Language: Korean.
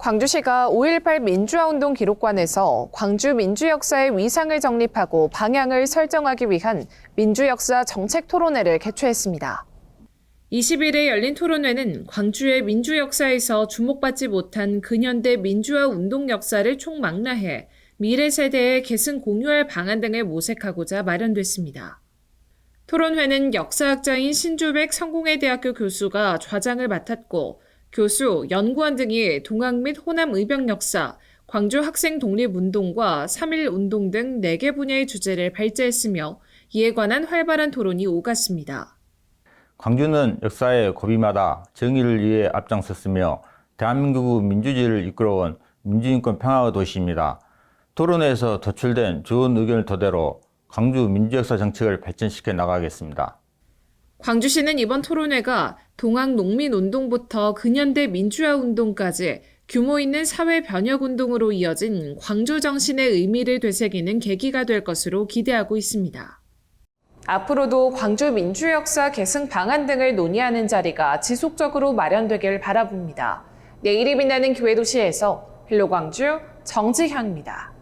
광주시가 5.18 민주화운동 기록관에서 광주 민주역사의 위상을 정립하고 방향을 설정하기 위한 민주역사 정책 토론회를 개최했습니다. 20일에 열린 토론회는 광주의 민주 역사에서 주목받지 못한 근현대 민주화 운동 역사를 총망라해 미래 세대에 계승 공유할 방안 등을 모색하고자 마련됐습니다. 토론회는 역사학자인 신주백 성공회대학교 교수가 좌장을 맡았고 교수, 연구원 등이 동학 및 호남 의병 역사, 광주 학생 독립운동과 3.1 운동 등 4개 분야의 주제를 발제했으며 이에 관한 활발한 토론이 오갔습니다. 광주는 역사의 고비마다 정의를 위해 앞장섰으며 대한민국 민주주의를 이끌어온 민주인권 평화 도시입니다. 토론회에서 도출된 좋은 의견을 토대로 광주 민주역사 정책을 발전시켜 나가겠습니다. 광주시는 이번 토론회가 동학 농민 운동부터 근현대 민주화 운동까지 규모 있는 사회 변혁 운동으로 이어진 광주 정신의 의미를 되새기는 계기가 될 것으로 기대하고 있습니다. 앞으로도 광주 민주 역사 계승 방안 등을 논의하는 자리가 지속적으로 마련되길 바라봅니다. 내일이 빛나는 교회 도시에서 헬로 광주 정지향입니다.